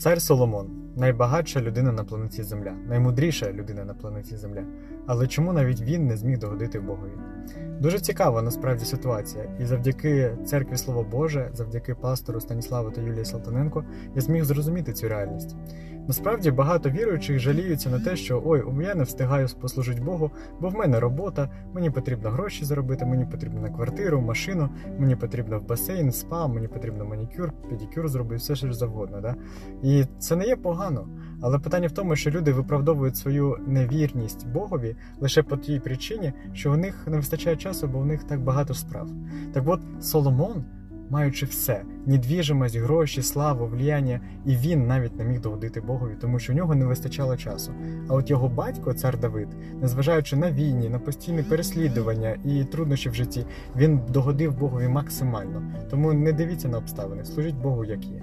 Цар Соломон найбагатша людина на планеті Земля, наймудріша людина на планеті Земля. Але чому навіть він не зміг догодити Богові? Дуже цікава насправді ситуація, і завдяки церкві Слово Боже, завдяки пастору Станіславу та Юлії Салтаненко, я зміг зрозуміти цю реальність. Насправді багато віруючих жаліються на те, що ой, я не встигаю послужити Богу, бо в мене робота, мені потрібно гроші заробити, мені потрібно квартиру, машину, мені потрібно в басейн, спа, мені потрібно манікюр, педикюр зробити, все що завгодно. Да? І це не є погано. Але питання в тому, що люди виправдовують свою невірність Богові лише по тій причині, що у них не вистачає часу, бо у них так багато справ. Так от Соломон, маючи все, недвіжимость, гроші, славу, влияння, і він навіть не міг догодити Богові, тому що у нього не вистачало часу. А от його батько, цар Давид, незважаючи на війні, на постійне переслідування і труднощі в житті, він догодив Богові максимально. Тому не дивіться на обставини, служіть Богу, як є.